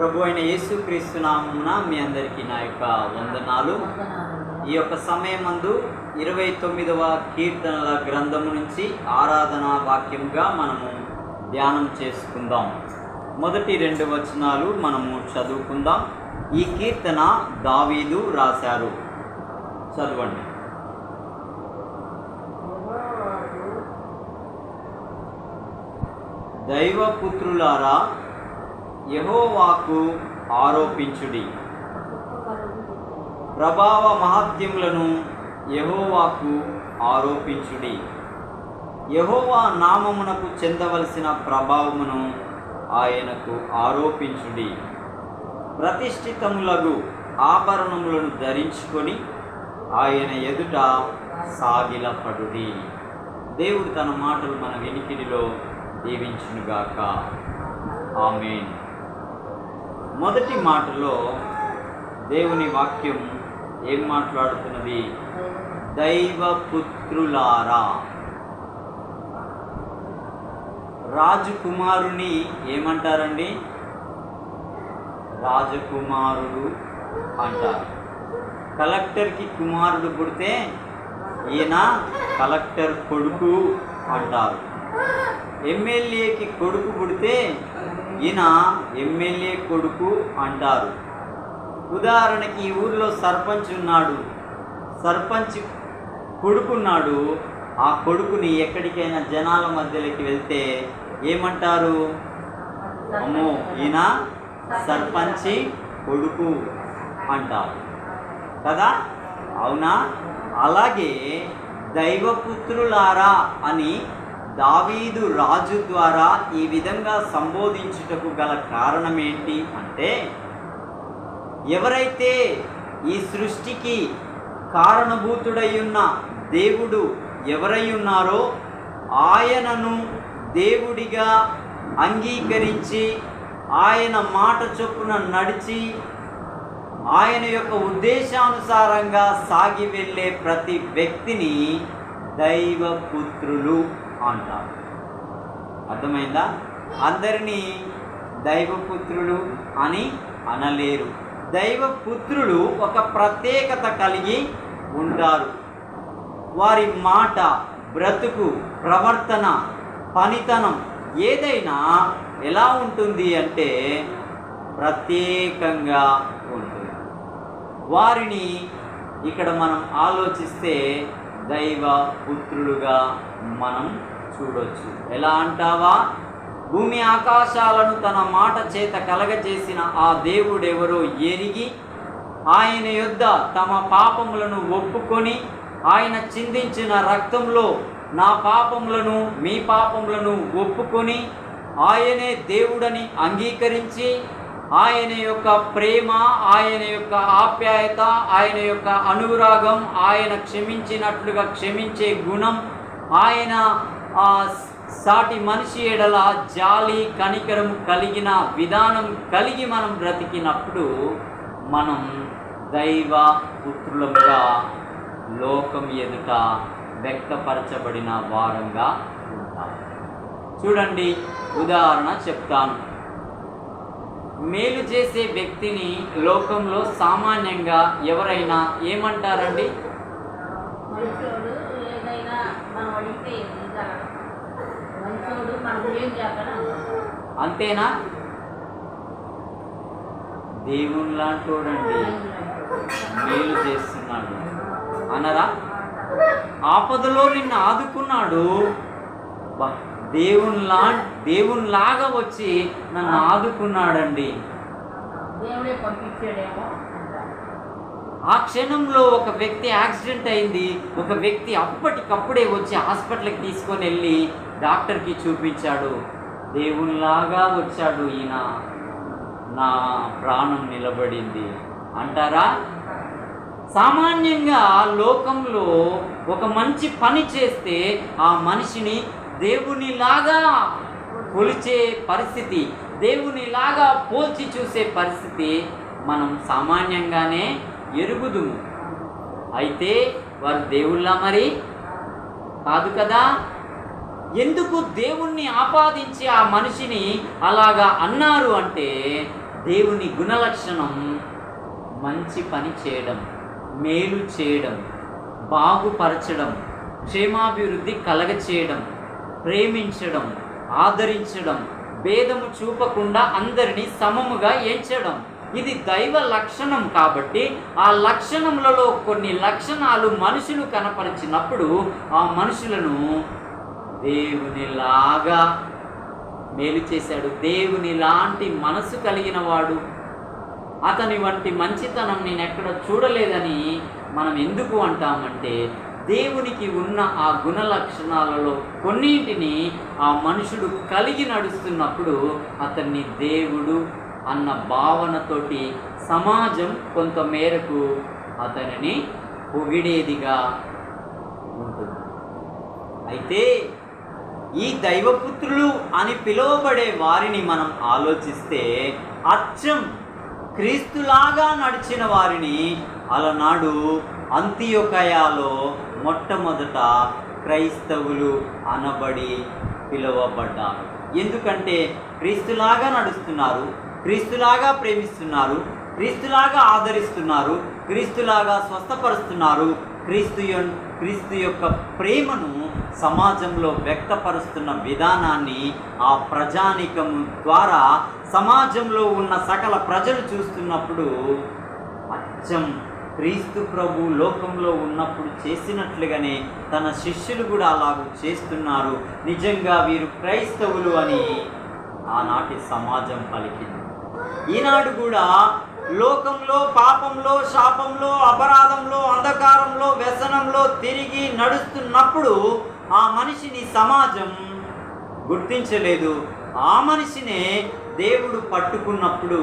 ప్రభు అయిన యేసుక్రీస్తు మీ అందరికీ నా యొక్క వందనాలు. ఈ యొక్క సమయం అందు ఇరవై తొమ్మిదవ కీర్తనల గ్రంథము నుంచి ఆరాధనా వాక్యంగా మనము ధ్యానం చేసుకుందాం. మొదటి రెండు వచనాలు మనము చదువుకుందాం. ఈ కీర్తన దావీదు రాశారు. చదవండి. దైవపుత్రులారా యహోవాకు ఆరోపించుడి. ప్రభావ మహత్యములను యహోవాకు ఆరోపించుడి. యహోవా నామమునకు చెందవలసిన ప్రభావమును ఆయనకు ఆరోపించుడి. ప్రతిష్ఠితములగు ఆభరణములను ధరించుకొని ఆయన ఎదుట సాగిలపడుడి. దేవుడు తన మాటలు మన వెనికిడిలో దీవించునుగాక. ఆమెన్. మొదటి మాటలో దేవుని వాక్యం ఏం మాట్లాడుతున్నది? దైవపుత్రులారా రాజకుమారుని ఏమంటారండి? రాజకుమారుడు అంటారు. కలెక్టర్కి కుమారుడు పుడితే ఈయన కలెక్టర్ కొడుకు అంటారు. ఎమ్మెల్యేకి కొడుకు పుడితే ఈయన ఎమ్మెల్యే కొడుకు అంటారు. ఉదాహరణకి ఈ ఊర్లో సర్పంచ్ ఉన్నాడు. సర్పంచ్ కొడుకున్నాడు. ఆ కొడుకుని ఎక్కడికైనా జనాల మధ్యలోకి వెళ్తే ఏమంటారు? అమ్మో ఈయన సర్పంచి కొడుకు అంటారు. కదా? అవునా? అలాగే దైవపుత్రులారా అని దావీదు రాజు ద్వారా ఈ విధంగా సంబోధించుటకు గల కారణం ఏంటి అంటే ఎవరైతే ఈ సృష్టికి కారణభూతుడై ఉన్న దేవుడు ఎవరై ఉన్నారో ఆయనను దేవుడిగా అంగీకరించి ఆయన మాట చొప్పున నడిచి ఆయన యొక్క ఉద్దేశానుసారంగా సాగి వెళ్ళే ప్రతి వ్యక్తిని దైవపుత్రులు. అంటారు అర్థమైందా? అందరినీ దైవపుత్రులు అని అనలేరు. దైవపుత్రులు ఒక ప్రత్యేకత కలిగి ఉంటారు. వారి మాట బ్రతుకు ప్రవర్తన పనితనం ఏదైనా ఎలా ఉంటుంది అంటే ప్రత్యేకంగా ఉంటుంది. వారిని ఇక్కడ మనం ఆలోచిస్తే దైవ పుత్రులుగా మనం చూడొచ్చు. ఎలా అంటావా? భూమి ఆకాశాలను తన మాట చేత కలగజేసిన ఆ దేవుడెవరో ఎరిగి ఆయన యొద్ద తమ పాపములను ఒప్పుకొని ఆయన చిందించిన రక్తంలో నా పాపములను మీ పాపములను ఒప్పుకొని ఆయనే దేవుడని అంగీకరించి ఆయన యొక్క ప్రేమ ఆయన యొక్క ఆప్యాయత ఆయన యొక్క అనురాగం ఆయన క్షమించినట్లుగా క్షమించే గుణం ఆయన ఆ సాటి మనిషి ఎడల జాలి కనికరం కలిగిన విధానం కలిగి మనం బ్రతికినప్పుడు మనం దైవ పుత్రులముగా లోకం ఎదుట వ్యక్తపరచబడిన వారంగా ఉంటాం. చూడండి ఉదాహరణ చెప్తాను. మేలు చేసే వ్యక్తిని లోకంలో సామాన్యంగా ఎవరైనా ఏమంటారండి మంచోడు ఏదైనా మనం అడిగితే ఇవ్వగలడు మంచోడు మనకు ఏం చేస్తాడు అంతేనా? దేవుని లాంటోడండి. మేలు చేస్తున్నాడు. అనరా ఆపదలో నిన్ను ఆదుకున్నాడు. బా, దేవునిలా దేవునిలాగా వచ్చి నన్ను ఆదుకున్నాడండి. దేవుడే పంపించాడేమో. ఆ క్షణంలో ఒక వ్యక్తి యాక్సిడెంట్ అయింది. ఒక వ్యక్తి అప్పటికప్పుడే వచ్చి హాస్పిటల్కి తీసుకొని వెళ్ళి డాక్టర్కి చూపించాడు. దేవునిలాగా వచ్చాడు ఈయన. నా ప్రాణం నిలబడింది అంటారా? సామాన్యంగా లోకంలో ఒక మంచి పని చేస్తే ఆ మనిషిని దేవునిలాగా కొలిచే పరిస్థితి దేవునిలాగా పోల్చి చూసే పరిస్థితి మనం సామాన్యంగానే ఎరుగుదుము. అయితే వారు దేవుళ్ళ మరి? కాదు కదా? ఎందుకు దేవుణ్ణి ఆపాదించి ఆ మనిషిని అలాగా అన్నారు అంటే దేవుని గుణలక్షణం మంచి పని చేయడం మేలు చేయడం బాగుపరచడం క్షేమాభివృద్ధి కలగ చేయడం ప్రేమించడం ఆదరించడం భేదము చూపకుండా అందరినీ సమముగా ఎంచడం. ఇది దైవ లక్షణం కాబట్టి ఆ లక్షణములలో కొన్ని లక్షణాలు మనుషులు కనపరిచినప్పుడు ఆ మనుషులను దేవునిలాగా మేలు చేశాడు. దేవుని లాంటి మనసు కలిగిన వాడు. అతని వంటి మంచితనం నేను ఎక్కడ చూడలేదని మనం ఎందుకు అంటామంటే దేవునికి ఉన్న ఆ గుణ లక్షణాలలో కొన్నింటిని ఆ మనుషుడు కలిగి నడుస్తున్నప్పుడు అతన్ని దేవుడు అన్న భావనతోటి సమాజం కొంత మేరకు అతనిని పొగిడేదిగా ఉంటుంది. అయితే ఈ దైవపుత్రులు అని పిలువబడే వారిని మనం ఆలోచిస్తే అచ్చం క్రీస్తులాగా నడిచిన వారిని అలనాడు అంత్యొకయాలో మొట్టమొదట క్రైస్తవులు అనబడి పిలువబడ్డారు. ఎందుకంటే క్రీస్తులాగా నడుస్తున్నారు. క్రీస్తులాగా ప్రేమిస్తున్నారు క్రీస్తులాగా ఆదరిస్తున్నారు క్రీస్తులాగా స్వస్థపరుస్తున్నారు. క్రీస్తు క్రీస్తు యొక్క ప్రేమను సమాజంలో వ్యక్తపరుస్తున్న విధానాన్ని ఆ ప్రజానికం ద్వారా సమాజంలో ఉన్న సకల ప్రజలు చూస్తున్నప్పుడు అచ్చం క్రీస్తు ప్రభు లోకంలో ఉన్నప్పుడు చేసినట్లుగానే తన శిష్యులు కూడా అలాగూ చేస్తున్నారు. నిజంగా వీరు క్రైస్తవులు అని ఆనాటి సమాజం పలికింది. ఈనాడు కూడా లోకంలో పాపంలో శాపంలో అపరాధంలో అంధకారంలో వ్యసనంలో తిరిగి నడుస్తున్నప్పుడు ఆ మనిషిని సమాజం గుర్తించలేదు. ఆ మనిషినే దేవుడు పట్టుకున్నప్పుడు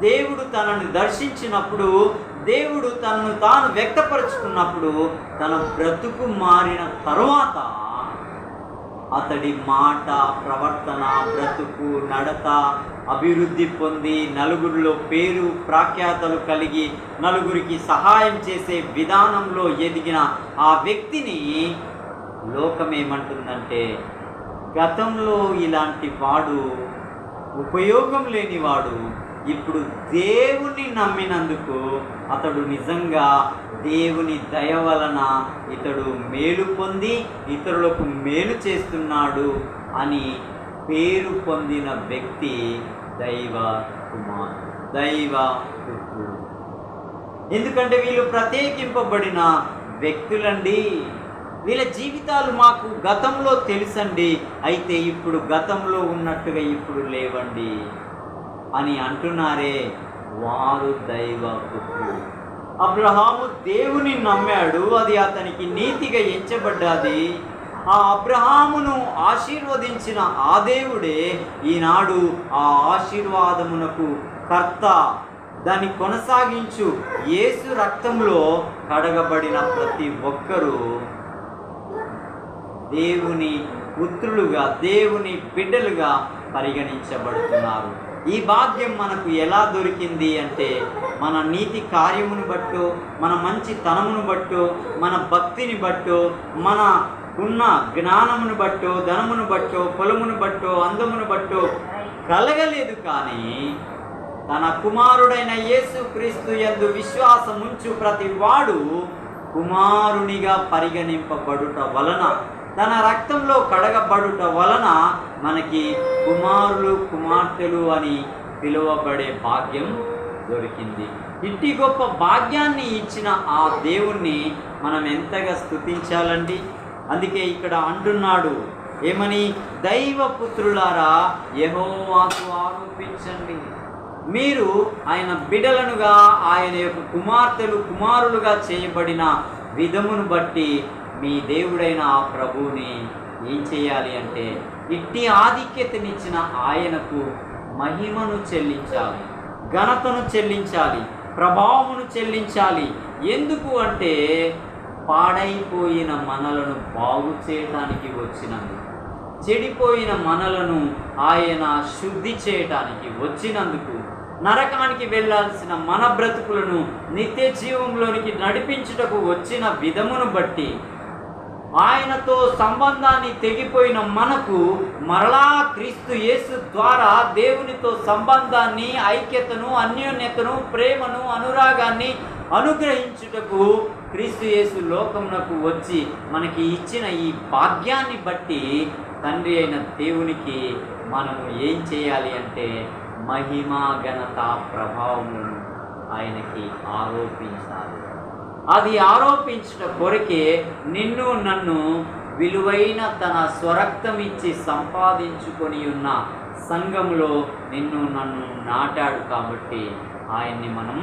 దేవుడు తనను దర్శించినప్పుడు దేవుడు తనను తాను వ్యక్తపరుచుకున్నప్పుడు తన బ్రతుకు మారిన తరువాత అతడి మాట ప్రవర్తన బ్రతుకు నడత అభివృద్ధి పొంది నలుగురిలో పేరు ప్రాఖ్యాతలు కలిగి నలుగురికి సహాయం చేసే విధానంలో ఎదిగిన ఆ వ్యక్తిని లోకమేమంటుందంటే గతంలో ఇలాంటి వాడు ఉపయోగం లేనివాడు ఇప్పుడు దేవుని నమ్మినందుకు అతడు నిజంగా దేవుని దయ వలన ఇతడు మేలు పొంది ఇతరులకు మేలు చేస్తున్నాడు అని పేరు పొందిన వ్యక్తి దైవ కుమార్ దైవ పుత్రుడు. ఎందుకంటే వీళ్ళు ప్రత్యేకింపబడిన వ్యక్తులండి. వీళ్ళ జీవితాలు మాకు గతంలో తెలుసండి. అయితే ఇప్పుడు గతంలో ఉన్నట్టుగా ఇప్పుడు లేవండి. అని అంటున్నారే వారు దైవ పుత్రులు అబ్రహాము దేవుని నమ్మాడు అది అతనికి నీతిగా ఎంచబడ్డది. ఆ అబ్రహామును ఆశీర్వదించిన ఆ దేవుడే ఈనాడు ఆ ఆశీర్వాదమునకు కర్త. దాన్ని కొనసాగించు. యేసు రక్తంలో కడగబడిన ప్రతి ఒక్కరూ దేవుని పుత్రులుగా దేవుని బిడ్డలుగా పరిగణించబడుతున్నారు. ఈ భాగ్యం మనకు ఎలా దొరికింది అంటే మన నీతి కార్యమును బట్టో మన మంచి తనమును బట్టో మన భక్తిని బట్టో మన ఉన్న జ్ఞానమును బట్టో ధనమును బట్టో పొలమును బట్టో అందమును బట్టో కలగలేదు కానీ తన కుమారుడైన యేసు క్రీస్తు యందు విశ్వాసముంచు ప్రతి వాడు కుమారునిగా పరిగణింపబడుట వలన తన రక్తంలో కడగబడుట వలన మనకి కుమారులు కుమార్తెలు అని పిలువబడే భాగ్యం దొరికింది. ఇంటి గొప్ప భాగ్యాన్ని ఇచ్చిన ఆ దేవుణ్ణి మనం ఎంతగా స్తుతించాలండి? అందుకే ఇక్కడ అంటున్నాడు ఏమని? దైవ పుత్రులారా యెహోవాకు ఆరోపించండి. మీరు ఆయన బిడలనుగా ఆయన యొక్క కుమార్తెలు కుమారులుగా చేయబడిన విధమును బట్టి మీ దేవుడైన ఆ ప్రభువుని ఏం చేయాలి అంటే ఇట్టి ఆధిక్యతనిచ్చిన ఆయనకు మహిమను చెల్లించాలి ఘనతను చెల్లించాలి ప్రభావమును చెల్లించాలి. ఎందుకు అంటే పాడైపోయిన మనలను బాగు చేయటానికి వచ్చినందుకు చెడిపోయిన మనలను ఆయన శుద్ధి చేయటానికి వచ్చినందుకు నరకానికి వెళ్ళాల్సిన మన బ్రతుకులను నిత్య జీవంలోనికి నడిపించుటకు వచ్చిన విధమును బట్టి ఆయనతో సంబంధాన్ని తెగిపోయిన మనకు మరలా క్రీస్తు యేసు ద్వారా దేవునితో సంబంధాన్ని ఐక్యతను అన్యోన్యతను ప్రేమను అనురాగాన్ని అనుగ్రహించుటకు క్రీస్తు యేసు లోకమునకు వచ్చి మనకి ఇచ్చిన ఈ భాగ్యాన్ని బట్టి తండ్రి అయిన దేవునికి మనము ఏం చేయాలి అంటే మహిమా ఘనత ప్రభావమును ఆయనకి ఆరోపించాలి. అది ఆరోపించుట కొరకే నిన్ను నన్ను విలువైన తన స్వరక్తం ఇచ్చి సంపాదించుకొని ఉన్న సంఘంలో నిన్ను నన్ను నాటాడు కాబట్టి ఆయన్ని మనం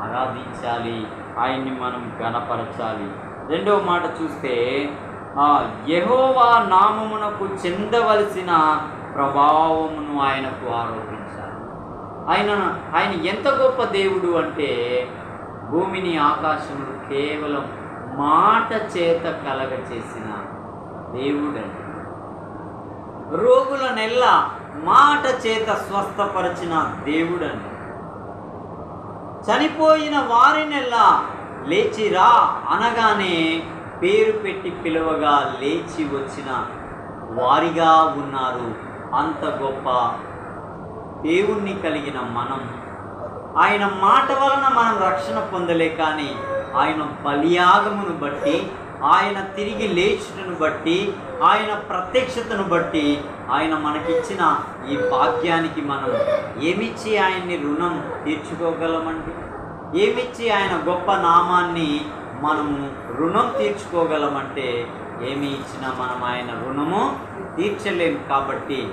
ఆరాధించాలి ఆయన్ని మనం గణపరచాలి. రెండవ మాట చూస్తే ఆ నామమునకు చెందవలసిన ప్రభావమును ఆయనకు ఆరోపించాలి. ఆయన ఆయన ఎంత గొప్ప దేవుడు అంటే భూమిని ఆకాశములు కేవలం మాట చేత కలగ చేసిన దేవుడండి రోగుల నెల్ల మాట చేత స్వస్థపరిచిన దేవుడని. చనిపోయిన వారినెల్లా లేచిరా అనగానే పేరు పెట్టి పిలువగా లేచి వచ్చిన వారిగా ఉన్నారు అంత గొప్ప దేవుణ్ణి కలిగిన మనం. ఆయన మాట వలన మనం రక్షణ పొందలే కానీ ఆయన బలియాగమును బట్టి ఆయన తిరిగి లేచుటను బట్టి ఆయన ప్రత్యక్షతను బట్టి ఆయన మనకిచ్చిన ఈ భాగ్యానికి మనం ఏమిచ్చి ఆయన్ని రుణం తీర్చుకోగలమండి? ఏమిచ్చి ఆయన గొప్ప నామాన్ని మనము రుణం తీర్చుకోగలమంటే ఏమి ఇచ్చినా మనం ఆయన రుణము తీర్చలేము కాబట్టి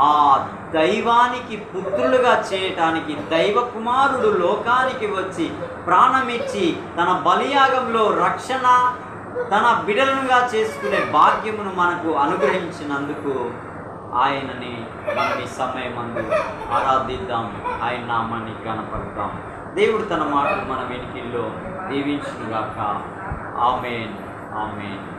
ఆ దైవానికి పుత్రులుగా చేయటానికి దైవ కుమారుడు లోకానికి వచ్చి ప్రాణమిచ్చి తన బలియాగంలో రక్షణ తన బిడలుగా చేసుకునే భాగ్యమును మనకు అనుగ్రహించినందుకు ఆయనని మనం ఈ సమయమందు ఆరాధిద్దాం. ఆయన నామాన్ని కనపడతాం దేవుడు తన మాటలు మన వెనుకల్లో దీవించుగాక ఆమెన్. ఆమెన్.